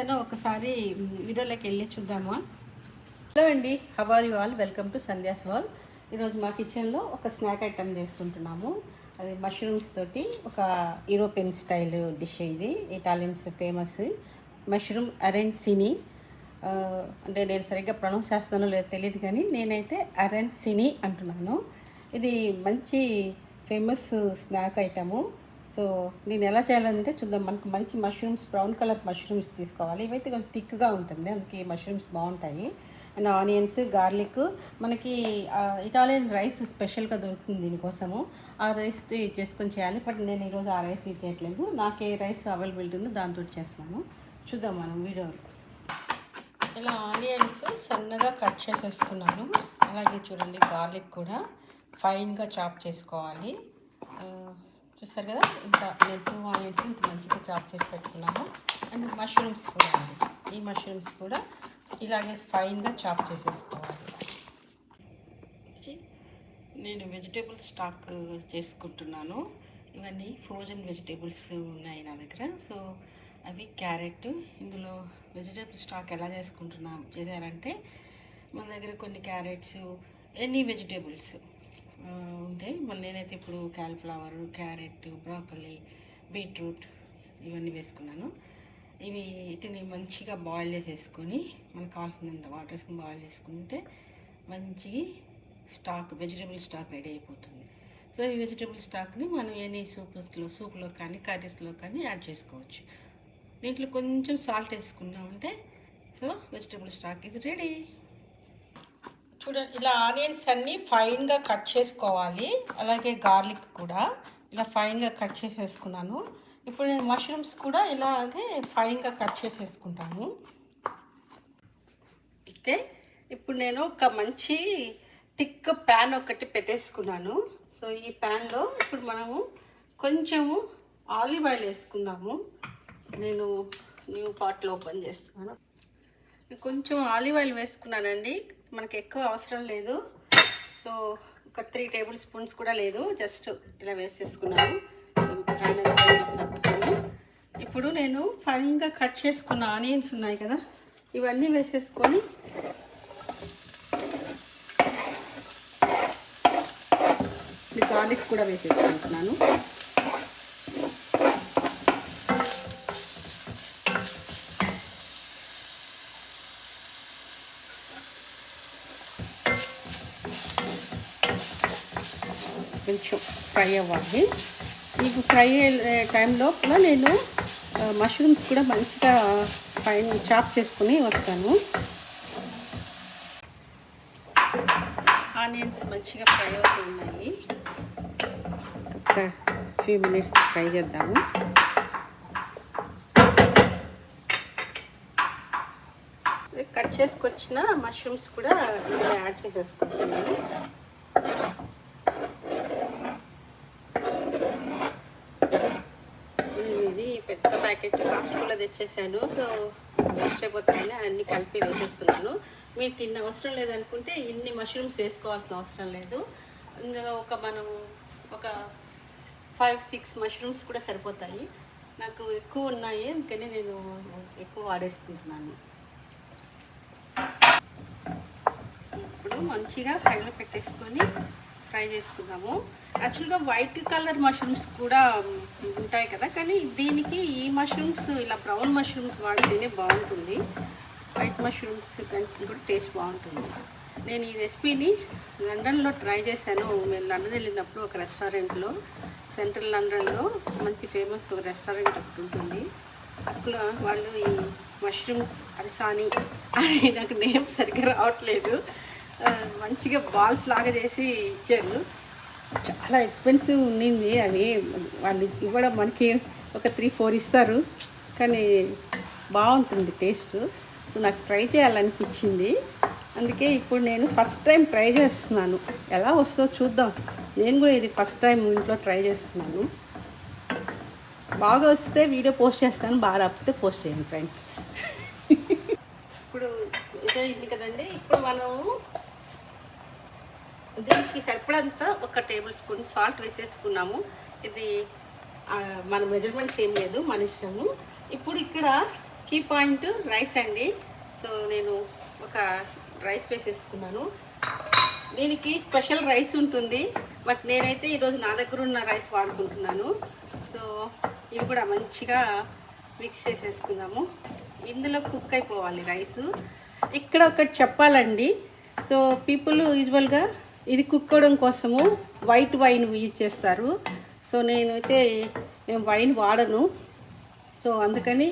చేశానో ఒకసారి వీడియోలోకి వెళ్ళి చూద్దామా? హలో అండి how are you all welcome to Sandhya's wall ఈరోజు మా కిచెన్లో ఒక స్నాక్ ఐటమ్ చేసుకుంటున్నాము. అది మష్రూమ్స్ తోటి ఒక యూరోపియన్ స్టైల్ డిష్ ఇది. ఇటాలియన్స్ ఫేమస్ మష్రూమ్ అరెన్సిని అంటే నేను సరిగ్గా ప్రొనౌన్స్ చేస్తానో లేదో తెలియదు కానీ నేనైతే అరెన్సిని అంటున్నాను. ఇది మంచి ఫేమస్ స్నాక్ ఐటము సో నేను ఎలా చేయాలంటే చూద్దాం మనకు మంచి మష్రూమ్స్ బ్రౌన్ కలర్ మష్రూమ్స్ తీసుకోవాలి. ఇవైతే కొంచెం థిక్గా ఉంటుంది అందుకే మష్రూమ్స్ బాగుంటాయి. అండ్ ఆనియన్స్ గార్లిక్ మనకి ఇటాలియన్ రైస్ స్పెషల్గా దొరుకుతుంది దీనికోసము. ఆ రైస్ చేసుకొని చేయాలి. బట్ నేను ఈరోజు ఆ రైస్ యూజ్ చేయట్లేదు. నాకు ఏ రైస్ అవైలబిలిటీ ఉందో దాంతో చేస్తున్నాను. చూద్దాం మనం వీడియో. ఇలా ఆనియన్స్ సన్నగా కట్ చేసేసుకున్నాను. అలాగే చూడండి గార్లిక్ కూడా ఫైన్గా చాప్ చేసుకోవాలి. చూసారు కదా? ఇంత నేను టూ ఆనియన్స్ ఇంత మంచిగా చాప్ చేసి పెట్టుకున్నాను. అండ్ మష్రూమ్స్ కూడా అండి. ఈ మష్రూమ్స్ కూడా ఇలాగే ఫైన్గా చాప్ చేసేసుకోవాలి. నేను వెజిటేబుల్స్ స్టాక్ చేసుకుంటున్నాను. ఇవన్నీ ఫ్రోజన్ వెజిటేబుల్స్ ఉన్నాయి నా దగ్గర. సో అవి క్యారెట్. ఇందులో వెజిటేబుల్ స్టాక్ ఎలా చేసుకుంటున్నాం చేశారంటే మన దగ్గర కొన్ని క్యారెట్స్ ఎనీ వెజిటేబుల్స్ ఉంటాయి. మళ్ళీ నేనైతే ఇప్పుడు క్యాలిఫ్లవర్ క్యారెట్ బ్రాకలీ బీట్రూట్ ఇవన్నీ వేసుకున్నాను. ఇవి వీటిని మంచిగా బాయిల్ చేసేసుకొని మనకు కావాల్సినంత వాటర్ వేసుకుని బాయిల్ చేసుకుంటే మంచి స్టాక్ వెజిటేబుల్ స్టాక్ రెడీ అయిపోతుంది. సో ఈ వెజిటేబుల్ స్టాక్ని మనం ఎనీ సూప్స్లో సూప్లో కానీ కర్రీస్లో కానీ యాడ్ చేసుకోవచ్చు. దీంట్లో కొంచెం salt వేసుకున్నామంటే so vegetable stock is ready చూడండి ఇలా ఆనియన్స్ అన్నీ ఫైన్గా కట్ చేసుకోవాలి. అలాగే గార్లిక్ కూడా. ఇలా ఫైన్గా కట్ చేసేసుకున్నాను. ఇప్పుడు నేను మష్రూమ్స్ కూడా ఇలాగే ఫైన్గా కట్ చేసేసుకుంటాను. ఓకే? ఇప్పుడు నేను ఒక మంచి థిక్ ప్యాన్ ఒకటి పెట్టేసుకున్నాను. సో ఈ ప్యాన్లో ఇప్పుడు మనము కొంచెము ఆలివ్ ఆయిల్ వేసుకుందాము. నేను న్యూ పాట్లో ఓపెన్ చేస్తున్నాను. కొంచెం ఆలివ్ ఆయిల్ వేసుకున్నానండి. మనకి ఎక్కువ అవసరం లేదు. సో ఒక త్రీ టేబుల్ స్పూన్స్ కూడా లేదు. జస్ట్ ఇలా వేసేసుకున్నాను. సర్దుకొని. ఇప్పుడు నేను ఫైన్గా కట్ చేసుకున్న ఆనియన్స్ ఉన్నాయి కదా ఇవన్నీ వేసేసుకొని గార్లిక్ కూడా వేసేసుకుంటున్నాను కొంచెం ఫ్రై అవ్వాలి. మీకు ఫ్రై అయ్యే టైం లోపల నేను మష్రూమ్స్ కూడా మంచిగా పైన చాప్ చేసుకుని వస్తాను. ఆనియన్స్ మంచిగా ఫ్రై అవుతూ ఉన్నాయి. ఒక ఫ్యూ మినిట్స్ ఫ్రై చేద్దాము. కట్ చేసుకొచ్చిన మష్రూమ్స్ కూడా యాడ్ చేసేసుకుంటున్నాను నేను ఇది పెద్ద ప్యాకెట్ కాస్ట్కోలో తెచ్చేసాను సో వేస్ట్ అయిపోతాయని అన్ని కలిపి వేసేస్తున్నాను. మీకు ఇన్ని అవసరం లేదనుకుంటే ఇన్ని మష్రూమ్స్ వేసుకోవాల్సిన అవసరం లేదు. ఇందులో ఒక మనం ఒక ఫైవ్ సిక్స్ మష్రూమ్స్ కూడా సరిపోతాయి. నాకు ఎక్కువ ఉన్నాయి అందుకని నేను ఎక్కువ వాడేసుకుంటున్నాను. ఇప్పుడు మంచిగా హైలో పెట్టేసుకొని ఫ్రై చేసుకుందాము యాక్చువల్గా వైట్ కలర్ మష్రూమ్స్ కూడా ఉంటాయి కదా కానీ దీనికి ఈ మష్రూమ్స్ ఇలా బ్రౌన్ మష్రూమ్స్ వాడితేనే బాగుంటుంది. వైట్ మష్రూమ్స్ కంటే కూడా టేస్ట్ బాగుంటుంది. నేను ఈ రెసిపీని లండన్లో ట్రై చేశాను. మేము లండన్ వెళ్ళినప్పుడు ఒక రెస్టారెంట్లో సెంట్రల్ లండన్లో మంచి ఫేమస్ ఒక రెస్టారెంట్ ఒకటి ఉంటుంది. అక్కడ వాళ్ళు ఈ మష్రూమ్ అరిసాని అని నాకు నేమ్ సరిగ్గా రావట్లేదు. మంచిగా బాల్స్ లాగా చేసి ఇచ్చారు. చాలా ఎక్స్పెన్సివ్ ఉండింది అవి వాళ్ళు ఇవ్వడం మనకి ఒక త్రీ ఫోర్ ఇస్తారు. కానీ బాగుంటుంది టేస్ట్. సో నాకు ట్రై చేయాలనిపించింది. అందుకే ఇప్పుడు నేను ఫస్ట్ టైం ట్రై చేస్తున్నాను. ఎలా వస్తుందో చూద్దాం. నేను కూడా ఇది ఫస్ట్ టైం ఇంట్లో ట్రై చేస్తున్నాను. బాగా వస్తే వీడియో పోస్ట్ చేస్తాను. బాగా రాకపోతే పోస్ట్ చేయండి ఫ్రెండ్స్. ఇప్పుడు ఇదే ఇది కదండి. ఇప్పుడు మనము దీనికి సరిపడంత ఒక టేబుల్ స్పూన్ సాల్ట్ వేసేసుకున్నాము. ఇది మన మెజర్మెంట్స్ ఏం లేదు మన ఇష్టము. ఇప్పుడు ఇక్కడ కీ పాయింట్ రైస్ అండి. సో నేను ఒక రైస్ వేసేసుకున్నాను. దీనికి స్పెషల్ రైస్ ఉంటుంది. బట్ నేనైతే ఈరోజు నా దగ్గర ఉన్న రైస్ వాడుకుంటున్నాను. సో ఇవి కూడా మంచిగా మిక్స్ చేసేసుకుందాము. ఇందులో కుక్ అయిపోవాలి రైస్. ఇక్కడ ఒకటి చెప్పాలండి. సో పీపుల్ యూజువల్గా ఇది కుక్కడం కోసము వైట్ వైన్ యూజ్ చేస్తారు సో నేనైతే నేను వైన్ వాడను. సో అందుకని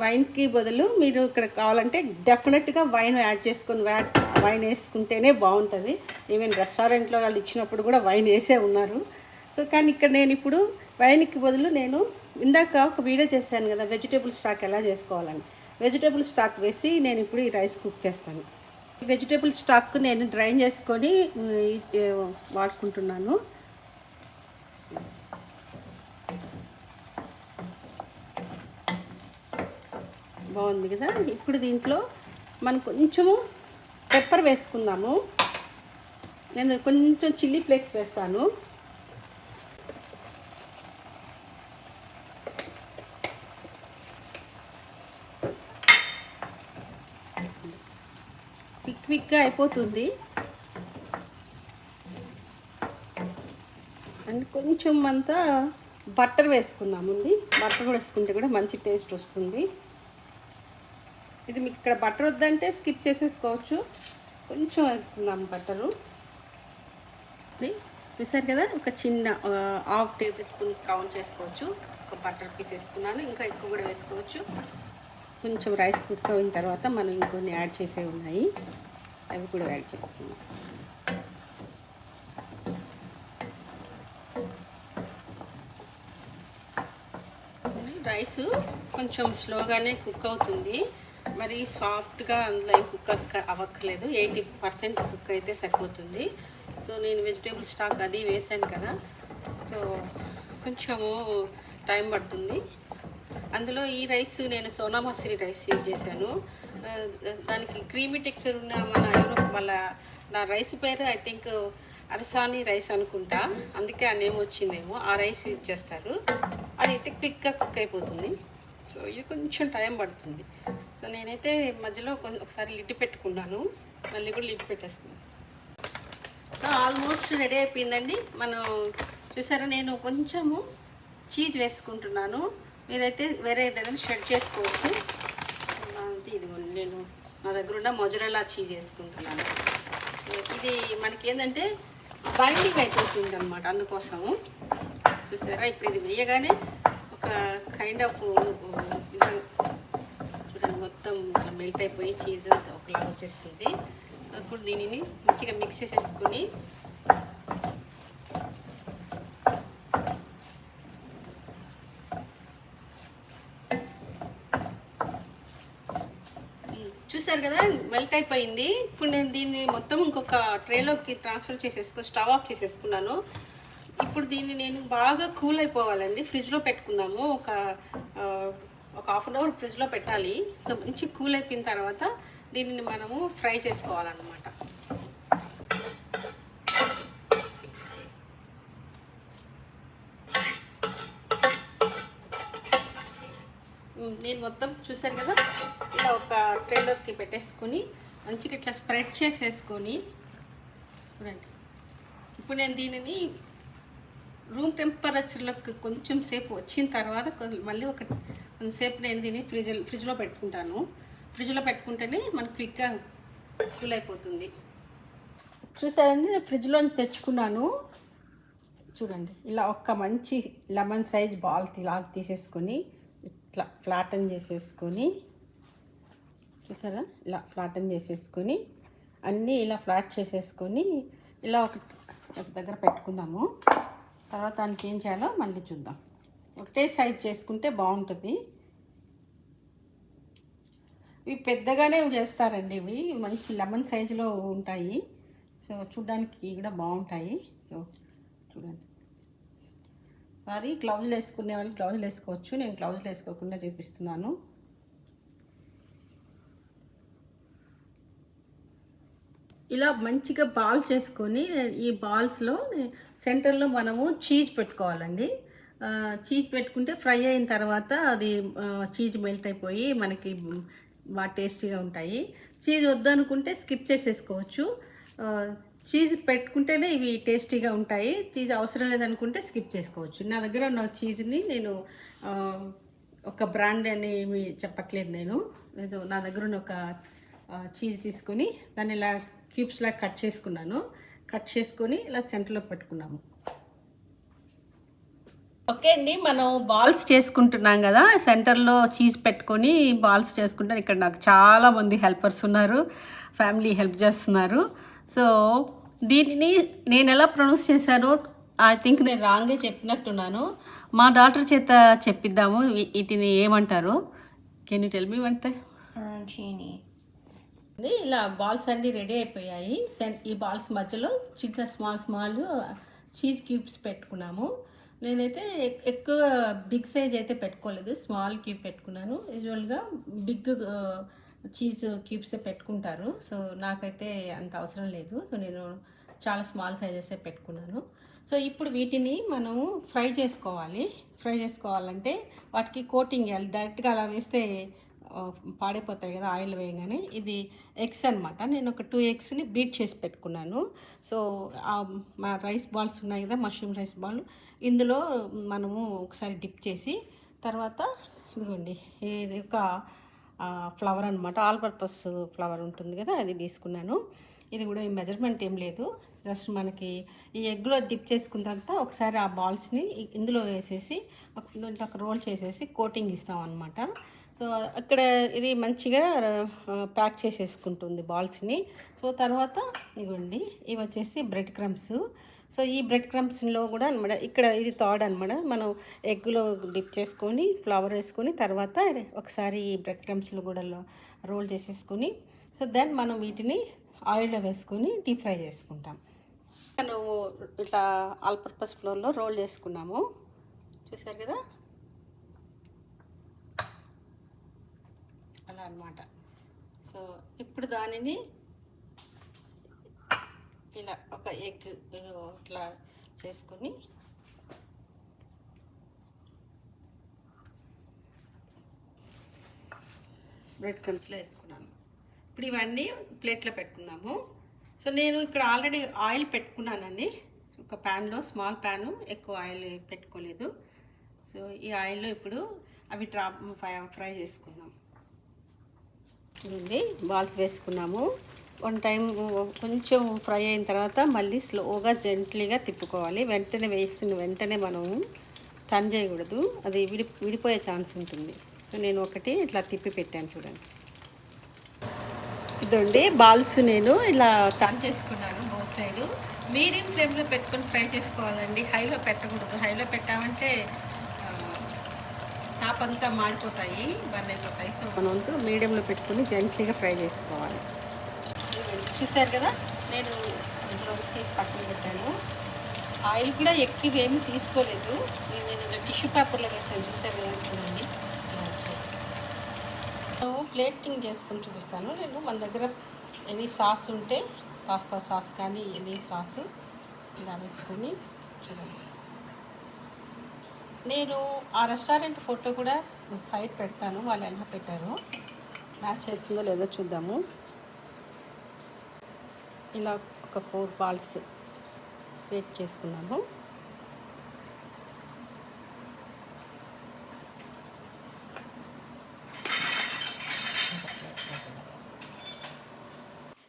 వైన్కి బదులు మీరు ఇక్కడ కావాలంటే డెఫినెట్గా వైన్ యాడ్ చేసుకొని వ్యాడ్ వైన్ వేసుకుంటేనే బాగుంటుంది. ఈవెన్ రెస్టారెంట్లో వాళ్ళు ఇచ్చినప్పుడు కూడా వైన్ వేసే ఉన్నారు. సో కానీ ఇక్కడ నేను ఇప్పుడు వైన్కి బదులు నేను ఇందాక ఒక వీడియో చేశాను కదా వెజిటేబుల్ స్టాక్ ఎలా చేసుకోవాలని. వెజిటేబుల్ స్టాక్ వేసి నేను ఇప్పుడు ఈ రైస్ కుక్ చేస్తాను. వెజిటేబుల్ స్టాక్ నేను డ్రైన్ చేసుకొని వాడుకుంటున్నాను. బాగుంది కదా? ఇప్పుడు దీంట్లో మనం కొంచెము పెప్పర్ వేసుకుందాము. నేను కొంచెం చిల్లీ ఫ్లేక్స్ వేస్తాను. క్విక్గా అయిపోతుంది. అండ్ కొంచెం అంతా బట్టర్ వేసుకున్నామండి బట్టర్ కూడా వేసుకుంటే కూడా మంచి టేస్ట్ వస్తుంది. ఇది మీకు ఇక్కడ బటర్ వద్దంటే స్కిప్ చేసేసుకోవచ్చు. కొంచెం వేసుకుందాం బట్టరు. చూసారు కదా ఒక చిన్న హాఫ్ టేబుల్ స్పూన్ కౌంట్ చేసుకోవచ్చు. ఒక బటర్ పీస్ వేసుకున్నాను ఇంకా ఎక్కువ కూడా వేసుకోవచ్చు. కొంచెం రైస్ కుక్ అయిన తర్వాత మనం ఇంకొన్ని యాడ్ చేసే ఉన్నాయి. అవి కూడా యాడ్ చేసుకున్నాం రైస్ కొంచెం స్లోగానే కుక్ అవుతుంది. మరి సాఫ్ట్గా అందులో కుక్ అవ్వక్కర్లేదు. ఎయిటీ పర్సెంట్ కుక్ అయితే సరిపోతుంది. సో నేను వెజిటేబుల్ స్టాక్ అది వేసాను కదా. సో కొంచెము టైం పడుతుంది. అందులో ఈ రైస్ నేను సోనా మసూరి రైస్ యూజ్ చేశాను. దానికి క్రీమీ టెక్చర్ ఉన్న మన యూరోప్ వాళ్ళ నా రైస్ పేరు ఐ థింక్ అరసాని రైస్ అనుకుంటా. అందుకే ఆ నేమ్ వచ్చిందేమో ఆ రైస్ యూజ్ చేస్తారు అది అయితే క్విక్గా కుక్ అయిపోతుంది. సో ఇది కొంచెం టైం పడుతుంది. సో నేనైతే మధ్యలో కొంచెం ఒకసారి లిడ్ పెట్టుకున్నాను. మళ్ళీ కూడా లిడ్ పెట్టేస్తుంది సో ఆల్మోస్ట్ రెడీ అయిపోయిందండి. మనం చూసారా నేను కొంచెము చీజ్ వేసుకుంటున్నాను. మీరైతే వేరే ఏదైనా షెడ్ చేసుకోవచ్చు. అంతే ఇదిగోండి. నేను నా దగ్గర ఉన్న మొజరెలా చీజ్ వేసుకుంటున్నాను. ఇది మనకి ఏంటంటే బైండింగ్ అయిపోతుంది అనమాట అందుకోసము. చూసారా? ఇప్పుడు ఇది వేయగానే ఒక కైండ్ ఆఫ్ చూడండి మొత్తం మెల్ట్ అయిపోయి చీజ్ ఒకలాగా వచ్చేస్తుంది. అప్పుడు దీనిని మంచిగా మిక్స్ చేసేసుకొని చూసారు కదా మెల్ట్ అయిపోయింది. ఇప్పుడు నేను దీన్ని మొత్తం ఇంకొక ట్రేలోకి ట్రాన్స్ఫర్ చేసేసుకు స్టవ్ ఆఫ్ చేసేసుకున్నాను. ఇప్పుడు దీన్ని నేను బాగా కూల్ అయిపోవాలండి. ఫ్రిడ్జ్లో పెట్టుకుందాము. ఒక ఒక హాఫ్ అన్ అవర్ ఫ్రిడ్జ్లో పెట్టాలి. సో మంచి కూల్ అయిపోయిన తర్వాత దీనిని మనము ఫ్రై చేసుకోవాలన్నమాట. నేను మొత్తం చూశాను కదా ఇలా ఒక ట్రేలోకి పెట్టేసుకొని మంచిగా ఇట్లా స్ప్రెడ్ చేసేసుకొని చూడండి. ఇప్పుడు నేను దీనిని రూమ్ టెంపరేచర్లోకి కొంచెం సేపు వచ్చిన తర్వాత మళ్ళీ ఒక కొంతసేపు నేను దీన్ని ఫ్రిడ్జ్ ఫ్రిడ్జ్లో పెట్టుకుంటాను. ఫ్రిడ్జ్లో పెట్టుకుంటేనే మనకు క్విక్గా కూల్ అయిపోతుంది. చూసారండి? నేను ఫ్రిడ్జ్లోంచి తెచ్చుకున్నాను. చూడండి ఇలా ఒక్క మంచి లెమన్ సైజ్ బాల్ లాగ్ తీసేసుకొని ఇట్లా ఫ్లాటన్ చేసేసుకొని చూసారా? ఇలా ఫ్లాటన్ చేసేసుకొని అన్నీ ఇలా ఫ్లాట్ చేసేసుకొని ఇలా ఒక ఒక దగ్గర పెట్టుకుందాము. తర్వాత దానికి ఏం చేయాలో మళ్ళీ చూద్దాం. ఒకటే సైజ్ చేసుకుంటే బాగుంటుంది. ఇవి పెద్దగానే చేస్తారండి ఇవి. మంచి లెమన్ సైజులో ఉంటాయి. సో చూడడానికి కూడా బాగుంటాయి. సో చూడండి. సారీ గ్లౌజులు వేసుకునే వాళ్ళు గ్లౌజులు వేసుకోవచ్చు. నేను గ్లౌజులు వేసుకోకుండా చూపిస్తున్నాను. ఇలా మంచిగా బాల్ చేసుకొని ఈ బాల్స్లో సెంటర్లో మనము చీజ్ పెట్టుకోవాలండి. చీజ్ పెట్టుకుంటే ఫ్రై అయిన తర్వాత అది చీజ్ మెల్ట్ అయిపోయి మనకి బాగా టేస్టీగా ఉంటాయి. చీజ్ వద్దనుకుంటే స్కిప్ చేసేసుకోవచ్చు. చీజ్ పెట్టుకుంటేనే ఇవి టేస్టీగా ఉంటాయి. చీజ్ అవసరం లేదనుకుంటే స్కిప్ చేసుకోవచ్చు. నా దగ్గర ఉన్న చీజ్ని నేను ఒక బ్రాండ్ అని ఏమి చెప్పట్లేదు నేను. ఏదో నా దగ్గర ఉన్న ఒక చీజ్ తీసుకొని దాన్ని ఇలా క్యూబ్స్లా కట్ చేసుకున్నాను. కట్ చేసుకొని ఇలా సెంటర్లో పెట్టుకున్నాము. ఓకే అండి మనం బాల్స్ చేసుకుంటున్నాం కదా. సెంటర్లో చీజ్ పెట్టుకొని బాల్స్ చేసుకుంటాను ఇక్కడ నాకు చాలామంది హెల్పర్స్ ఉన్నారు. ఫ్యామిలీ హెల్ప్ చేస్తున్నారు. సో దీనిని నేను ఎలా ప్రొనౌన్స్ చేశానో ఐ థింక్ నేను రాంగే చెప్పినట్టున్నాను. మా డాక్టర్ చేత చెప్పిద్దాము. వీటిని ఏమంటారు? కెన్ యూ టెల్ మీ అంటే ఇలా బాల్స్ అన్నీ రెడీ అయిపోయాయి. ఈ బాల్స్ మధ్యలో చిన్న స్మాల్ స్మాల్ చీజ్ క్యూబ్స్ పెట్టుకున్నాము. నేనైతే ఎక్- ఎక్కువ బిగ్ సైజ్ అయితే పెట్టుకోలేదు. స్మాల్ క్యూబ్ పెట్టుకున్నాను. యూజువల్గా బిగ్ చీజ్ క్యూబ్సే పెట్టుకుంటారు. సో నాకైతే అంత అవసరం లేదు. సో నేను చాలా స్మాల్ సైజెసే పెట్టుకున్నాను. సో ఇప్పుడు వీటిని మనము ఫ్రై చేసుకోవాలి. ఫ్రై చేసుకోవాలంటే వాటికి కోటింగ్ వేయాలి. డైరెక్ట్గా అలా వేస్తే పాడైపోతాయి కదా ఆయిల్ వేయగానే. ఇది ఎగ్స్ అనమాట నేను ఒక టూ ఎగ్స్ని బీట్ చేసి పెట్టుకున్నాను. సో మా రైస్ బాల్స్ ఉన్నాయి కదా మష్రూమ్ రైస్ బాల్. ఇందులో మనము ఒకసారి డిప్ చేసి తర్వాత ఇదిగోండి ఇది ఒక ఫ్లవర్ అనమాట ఆల్ పర్పస్ ఫ్లవర్ ఉంటుంది కదా అది తీసుకున్నాను. ఇది కూడా ఈ మెజర్మెంట్ ఏం లేదు. జస్ట్ మనకి ఈ ఎగ్లో డిప్ చేసుకున్న తర్వాత ఒకసారి ఆ బాల్స్ని ఇందులో వేసేసి దీంట్లో ఒక రోల్ చేసేసి కోటింగ్ ఇస్తాం అనమాట సో అక్కడ ఇది మంచిగా ప్యాక్ చేసేసుకుంటుంది బాల్స్ని. సో తర్వాత ఇవ్వండి ఇవి వచ్చేసి బ్రెడ్ క్రమ్స్. సో ఈ బ్రెడ్ క్రమ్స్లో కూడా అనమాట ఇక్కడ ఇది థర్డ్ అనమాట. మనం ఎగ్లో డిప్ చేసుకొని ఫ్లవర్ వేసుకొని తర్వాత ఒకసారి ఈ బ్రెడ్ క్రమ్స్లో కూడా రోల్ చేసేసుకొని సో దెన్ మనం వీటిని ఆయిల్లో వేసుకొని డీప్ ఫ్రై చేసుకుంటాం. మనం ఇట్లా ఆల్ పర్పస్ ఫ్లోర్లో రోల్ చేసుకున్నాము. చూసారు కదా? అనమాట అన్నమాట. సో ఇప్పుడు దానిని ఇలా ఒక ఎగ్ ఇట్లా చేసుకొని బ్రెడ్ క్రమ్స్లో వేసుకున్నాను. ఇప్పుడు ఇవన్నీ ప్లేట్లో పెట్టుకుందాము. సో నేను ఇక్కడ ఆల్రెడీ ఆయిల్ పెట్టుకున్నానండి. ఒక ప్యాన్లో స్మాల్ ప్యాను ఎక్కువ ఆయిల్ పెట్టుకోలేదు. సో ఈ ఆయిల్లో ఇప్పుడు అవి డ్రాప్ ఫ్రై ఫ్రై చేసుకుందాం. చూడండి బాల్స్ వేసుకున్నాము. వన్ టైం కొంచెం ఫ్రై అయిన తర్వాత మళ్ళీ స్లోగా జెంట్లీగా తిప్పుకోవాలి. వెంటనే వేసిన వెంటనే మనం టర్న్ చేయకూడదు. అది విడి విడిపోయే ఛాన్స్ ఉంటుంది. సో నేను ఒకటి ఇట్లా తిప్పి పెట్టాను చూడండి. ఇదండి బాల్స్ నేను ఇలా టర్న్ చేసుకున్నాను బోత్ సైడ్. మీడియం ఫ్లేమ్లో పెట్టుకొని ఫ్రై చేసుకోవాలండి. హైలో పెట్టకూడదు. హైలో పెట్టామంటే అంతా మాడిపోతాయి బర్న్ అయిపోతాయి. సో మనం అంతా మీడియంలో పెట్టుకుని జెంట్లీగా ఫ్రై చేసుకోవాలి. చూసారు కదా నేను ఇందులో తీసి పక్కన పెట్టాను. ఆయిల్ కూడా ఎక్కువ ఏమీ తీసుకోలేదు. నేను టిష్యూ పేపర్లో వేసాను చూసారు కదా చూడండి. ప్లేటింగ్ చేసుకొని చూపిస్తాను. నేను మన దగ్గర ఎనీ సాస్ ఉంటే పాస్తా సాస్ కానీ ఎనీ సాస్ ఇలా వేసుకొని చూడండి. నేను ఆ రెస్టారెంట్ ఫోటో కూడా సైట్ పెడతాను వాళ్ళు ఎలా పెట్టారు. మ్యాచ్ అవుతుందో లేదో చూద్దాము. ఇలా ఒక ఫోర్ బాల్స్ క్రియేట్ చేసుకున్నాము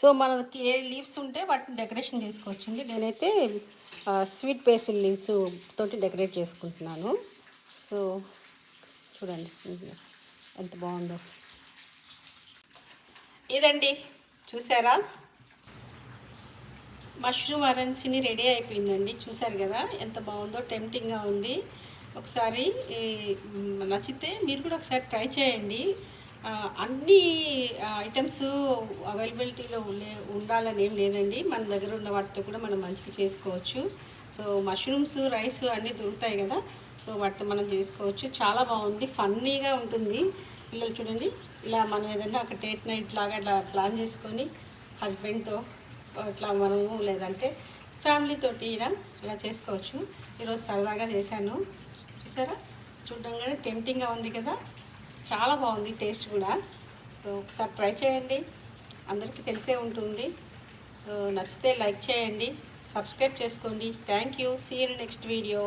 సో మనకి ఏ లీవ్స్ ఉంటే వాటిని డెకరేషన్ చేసుకోవచ్చండి. నేనైతే స్వీట్ బేసిల్ లీవ్స్ తోటి డెకరేట్ చేసుకుంటున్నాను. సో చూడండి ఎంత బాగుందో. ఇదండి చూసారా? మష్రూమ్ అరెన్సీని రెడీ అయిపోయిందండి చూసారు కదా? ఎంత బాగుందో టెంప్టింగ్గా ఉంది. ఒకసారి నచ్చితే మీరు కూడా ఒకసారి ట్రై చేయండి. అన్ని ఐటమ్స్ అవైలబిలిటీలో ఉండే ఉండాలని ఏం లేదండి. మన దగ్గర ఉన్న వాటితో కూడా మనం మంచిగా చేసుకోవచ్చు. సో మష్రూమ్స్ రైస్ అన్నీ దొరుకుతాయి కదా. సో వాటితో మనం చేసుకోవచ్చు. చాలా బాగుంది. ఫన్నీగా ఉంటుంది. పిల్లలు చూడండి. ఇలా మనం ఏదైనా ఒక డేట్ నైట్ లాగా ఇట్లా ప్లాన్ చేసుకొని హస్బెండ్తో ఇట్లా మనము లేదంటే ఫ్యామిలీతోటి ఇలా ఇలా చేసుకోవచ్చు. ఈరోజు సరదాగా చేశాను. చూసారా? చూడంగానే టెంప్టింగ్గా ఉంది కదా. చాలా బాగుంది టేస్ట్ కూడా. సో ఒకసారి ట్రై చేయండి. అందరికీ తెలిసే ఉంటుంది. నచ్చితే లైక్ చేయండి. సబ్స్క్రైబ్ చేసుకోండి. Thank you. See next video